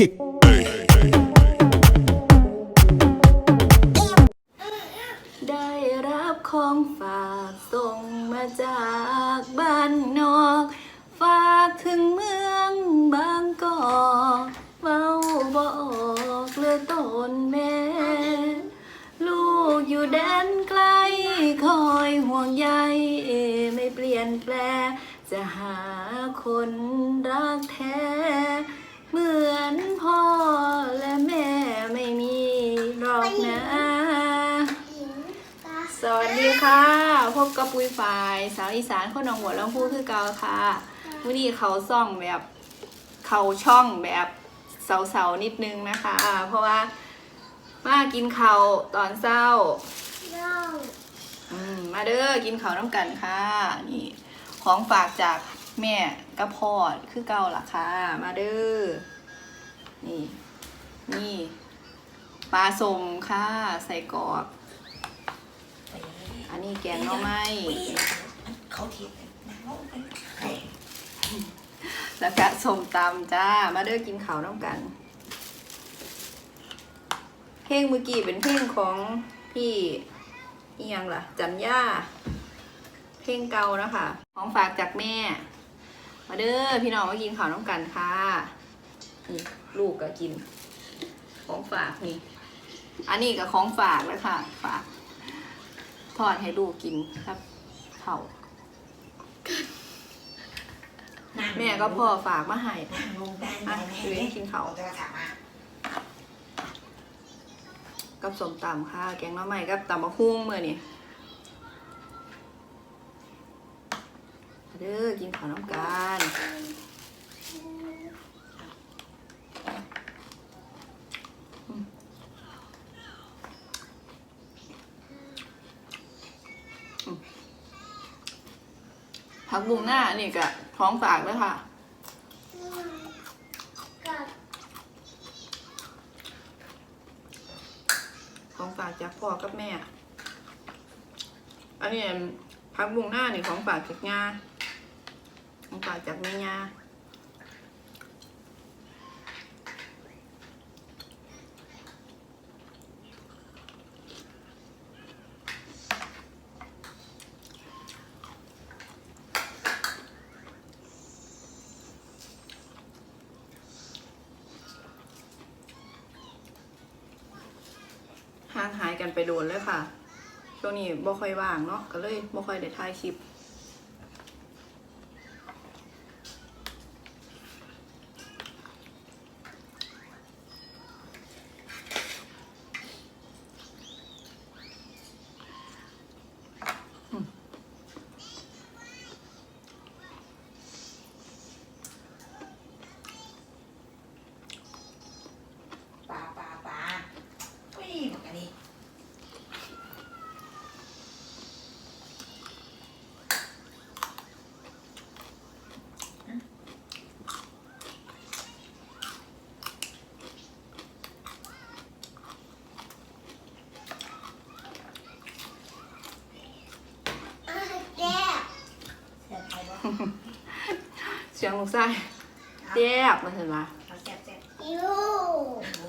kick. ได้รับของฝากส่งมาจากบ้านนอก ฝากถึงเมืองบางกอกเว้าบออกเลือตนแม่ ลูกอยู่แดนไกล คอยห่วงใยไม่เปลี่ยนแปล จะหาคนรักแท้ เหมือนพ่อและแม่ไม่มีหรอกนะ สวัสดีค่ะ พบกับปุยฝ่าย สาวอีสานคนหนองหัวลำพูคือเกาค่ะวันนี้เขาซ่องแบบเขาช่องแบบเสาๆนิดนึงนะคะ เพราะว่ามากินเขาวตอนเศร้าอืมมาเด้อกินข้าวน้ำกันค่ะ นี่ของฝากจาก แม่กับพ่อคือเก่าล่ะค่ะ มาเด้อ นี่ นี่ปลาสมค่ะ ใส่กรอบ อันนี้แกงหน่อไม้เขาเทียบกันนะว่าเป็นไข่แล้วก็สมตำจ้า มาเด้อกินข้าวน้ำกัน เพลงเมื่อกี้เป็นเพลงของพี่อียังล่ะ จันย่า เพลงเก่านะคะ ของฝากจากแม่ มาเด้อพี่น้องมากินข้าวน้ำกันค่ะนี่ลูกก็กิน ของฝากนี่ อันนี้ก็ของฝากแล้วค่ะ ฝากทอดให้ลูกกินครับเผาแม่ก็พ่อฝากมาให้ด้อะแม่กินเขาจะถามมากับสมตำค่ะ แกงน้อใหม่กับตำมะฮุ่งเมื่อนี่ เด้อกินข้าวน้ำกันผักบุ้งหน้านี่กะท้องฝากเลยค่ะของฝากจากพ่อกับแม่ อันนี้พักบุงหน้านี่ของฝากจากงา ของฝากจากแม่งาห่างหายกันไปโดนเลยค่ะ ช่วงนี้บ่ค่อยว่างเนาะ ก็เลยบ่ค่อยได้ถ่ายคลิป ปลาปลาปลาอุ้ยหมดอันนี้เสียบใครวะ เสียงลูกไส้แซ่บมาเห็นปะเอาเสียบเสียบโอ้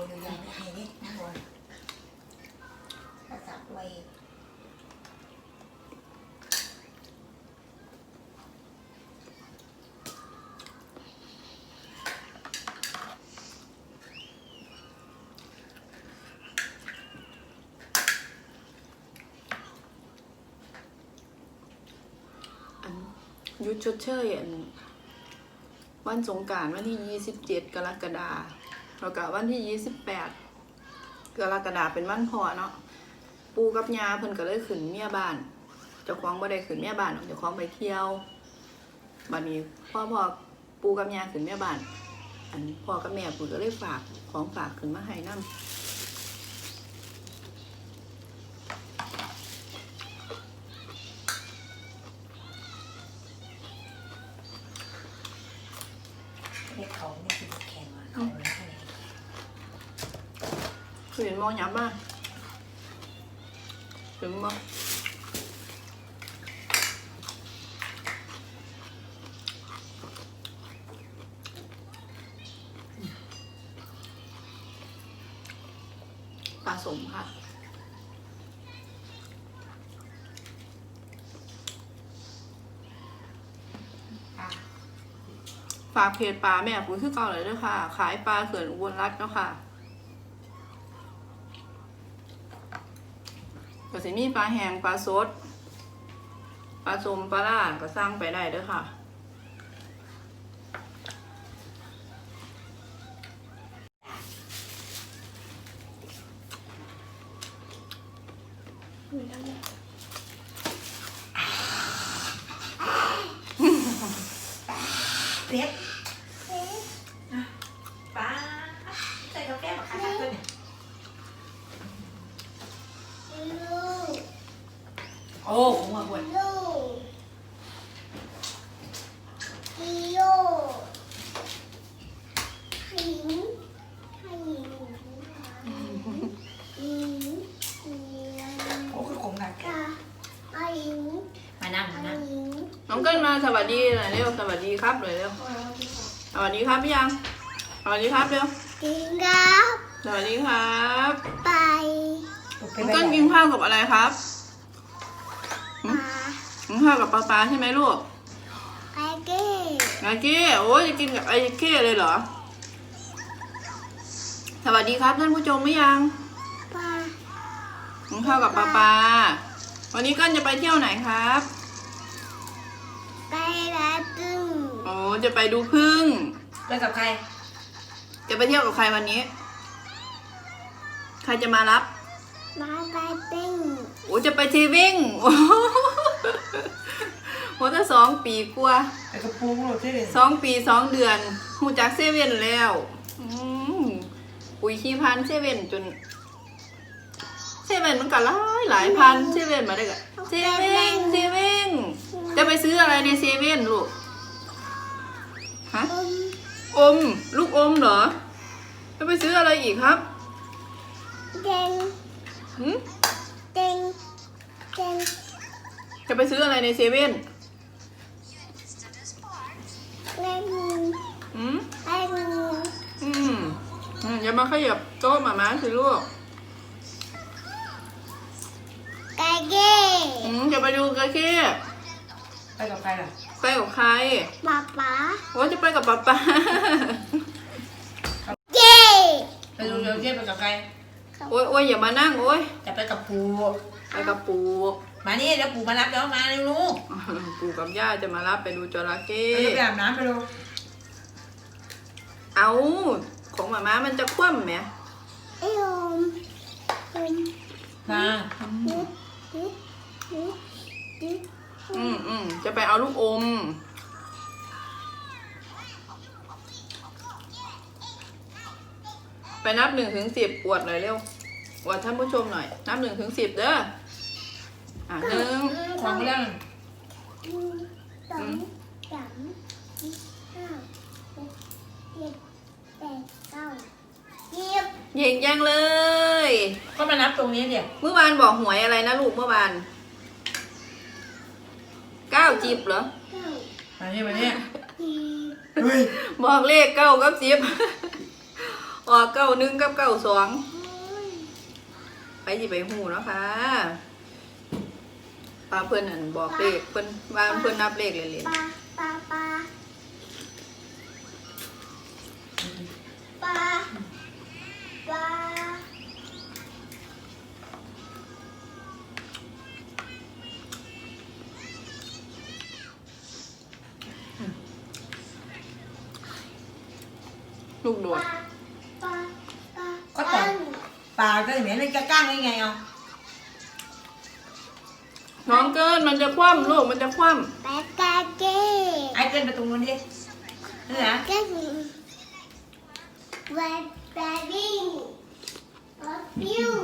ยดูยังไม่ให้นี่นะบอลกระสับไว้ อันห ยุดชดเชยอันวันสงการวันที่ยี่สิบเจ็ดกรกฎาแล้วก็วันที่ยี่สิบแปดกรกฎาเป็นวันพ่อเนาะปูกับยาเพิ่นก็เลยขึ้นเมียบ้านเจ้าของบ่ได้ขึ้นเมียบ้านหรอกเจ้าของไปเที่ยวบัดนี้พ่อพ่อปูกับยาขึ้นเมียบ้าน อันพ่อกับแม่ปูก็เลยฝากของฝากขึ้นมาให้นำ เรียกเขาไม่คือแข่งมาเขาไม่ให้ คือเห็นมองยับมาถึงบ่ปลาสมค่ะอะฝากเพจปลาแม่ปุ๋ยคือเก่าเลยด้วยค่ะ ขายปลาเขื่อนอุบลรัตน์เนาะค่ะ สิมีปลาแห้งปลาสดปลาสมปลาล่าก็สร้างไปได้เด้วยค่ะเล็กป้าใส่กาแฟมาค่ะตัวเนี่ย โอ้หัวปวด โอ้คือคงกันมานั่งมานั่ง น้ องเกินมาสวัสดีหน่อยเร็วสวัสดีครับเลยเร็วสวัสดีครับพี่ยังสวัสดีครับเร็วสวัสดีครับน้องเกินกินข้าวกับอะไรครับกินข้าวกับปลาปลาใช่ไหมลูกไอเก้โอ้ยจะกินกับไอเก้เลยเหรอ สวัสดีครับท่านผู้ชมไม่ยังกินข้าวกับปลาปลาวันนี้เกินจะไปเที่ยวไหนครับ จะไปดูพึ่ง ไปกับใคร จะไปเที่ยวกับใครวันนี้ ใครจะมารับโอ้จะไปทีวิ่งโอ้โหโหถ้าสองปีกว่าไปกับปูหรอที่สองปีสองเดือนหูจักเซเว่นแล้วอืมปุ๋ยขี้พันเซเว่นจนเซเว่นมันก็หลายหลายพันเซเว่นมาได้กะเซเว่นเซเว่นจะไปซื้ออะไรในเซเว่นลูก ฮะอม ลูกอมเหรอจะไปซื้ออะไรอีกครับหืมจะไปซื้ออะไรในเซเว่นอืมอืมอืมอย่ามาขยับโต๊ะหมาม้าสิลูกอืมจะไปดูกระเข้ไปกับใครล่ะ ไปกับใครป๊าป๊าว่าจะไปกับป๊าป๊าเย้ไปดูเดี๋ยวเที่ยวไปกับใครโอ้ยโอ้ยอย่ามานั่งโอ้ยจะไปกับปูไปกับปู่มานี่เดี๋ยวปูมารับแล้วมาเร็วลูกปู่กับย่าจะมารับไปดูจระเข้เราจะไปอาบน้ำไปดูเอาของหมาม้ามันจะคว่ำไหมไอ้โอมอมมายึดยึดยึดยึด อืมอืมจะไปเอาลูกอม ไปนับหนึ่งถึงสิบอวดหน่อยเร็วอวดท่านผู้ชมหน่อย นับหนึ่งถึงสิบเด้อ อะหนึ่งของเรื่องหนึ่งสองสามสี่ห้าหกเจ็ดแปดเก้าสิบเย่งยังเลย ก็มานับตรงนี้เดี๋ยวเมื่อวานบอกหวยอะไรนะลูกเมื่อวาน เก้าจิบเหรอเก้ามานี่มานี่สิบเฮ้ยบอกเลขเก้ากับสิบออกเก้าหนึ่งกับเก้าสองไปจิไปหูเนาะค่ะปลาเพื่อนอันบอกเลขเพื่อนว่าเพื่อนนับเลขเลยเลยปลาปลาปลาปลา ลาลูกโดปดลาปลาปลาก็ต่อปลาก็เหมือนมันจะก้างได้ไงอะน้องเกินมันจะคว่ำลูกมันจะคว่แปดกาเก้ไอ้เกินไปตรงนู้นดินี่นะก็คือแวดแบดิ้งรถพิวำน้องใ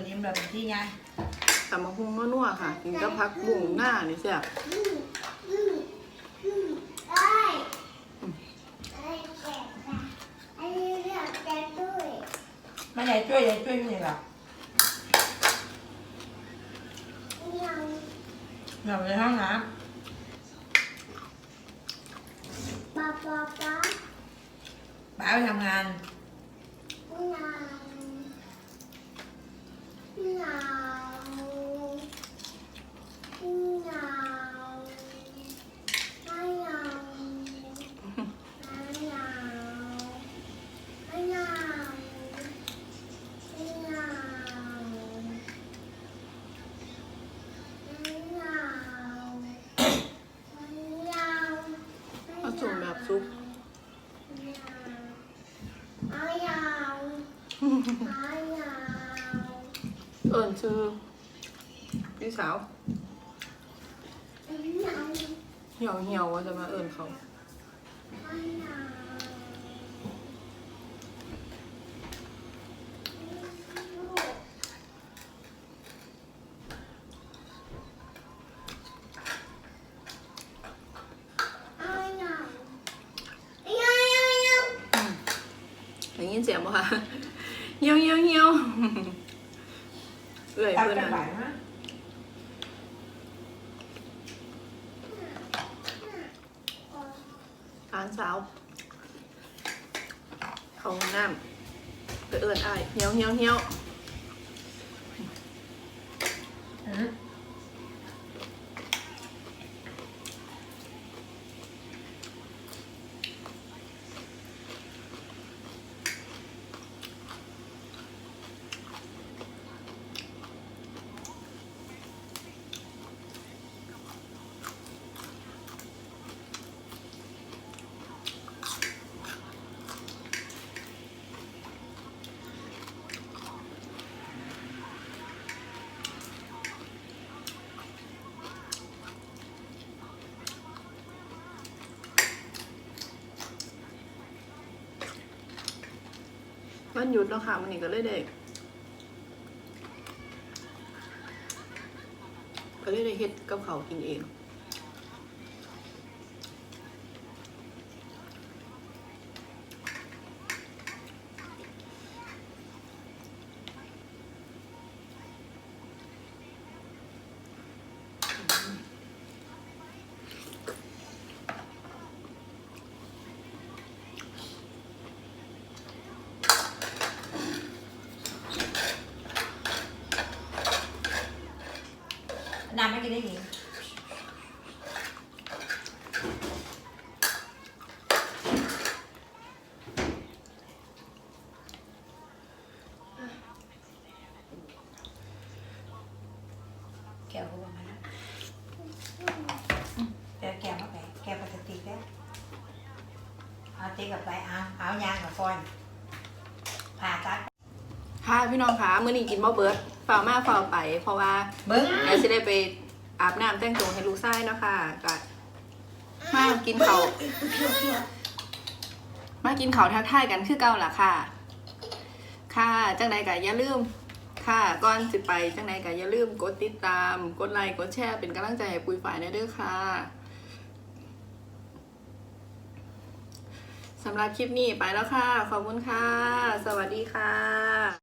นนี้เราเป็นที่ไงตำมะฮุงนัวๆค่ะ กินกับพักบุ้งหน้านี่แซ่บอืมอืมอืมเอ้ยเอ้ยแกะค่ะอันนี้เรียกแกะด้วยไม่ใหญ่ช่วยใหญ่ช่วยนี่หรอยังเราในห้องน้ปะปะปะำป้าไปทำงาน หนาวหนาวหนาวไม่หนาวไม่หนาวไม่หนาวไม่หนาวไม่หนาวไม่หนาว เอาจุ่มแบบซุป เอายาวเอายาว เอิญชื่อพี่สาวเหี่ยวเหี่ยวว่าจะมาเอิญเขาเอายาวเอายวเอายวเอายาวได้ยินเสียงบ่คะเหี่ยวเหี่ยวเหี่ยว เอื่อยตักเพื่อนกันนั่นบ่ายนะร้านสาว เขาห้องน้ำไปเอิญอ้ายเหี่ยวเหี่ยวเหี่ยว อืม วันหยุดแล้วค่ะมันนี้ก็เลยได้ก็เลยได้เฮ็ดกับเขากินเอง น้ำไม่กินได้ดีแก้วเขาบอกมาแล้วเดี๋ยวแก้วมาไปแก้วพลาสติแล้วเอาติกับไปเอาเอายางกับฟอนผ่าตัดค่ะพี่น้องคะมื้อนี้กินบ่เบิด ฝ่าวมาฝ่าวไป เพราะว่าเบิ้งเดี๋ยวสิได้ไปอาบน้ำแต่งตัวให้ลูกชายเนาะค่ะก็มากินเขาวมากินเขาวทักทายกันคือเก่าล่ะค่ะ ค่ะจังใดก็อย่าลืมค่ะก่อนสิไปจังใดก็อย่าลืมกดติดตาม กดไลค์กดแชร์เป็นกำลังใจให้ปุยฝ่ายได้เด้อค่ะสำหรับคลิปนี้ไปแล้วค่ะ ขอบคุณค่ะ สวัสดีค่ะ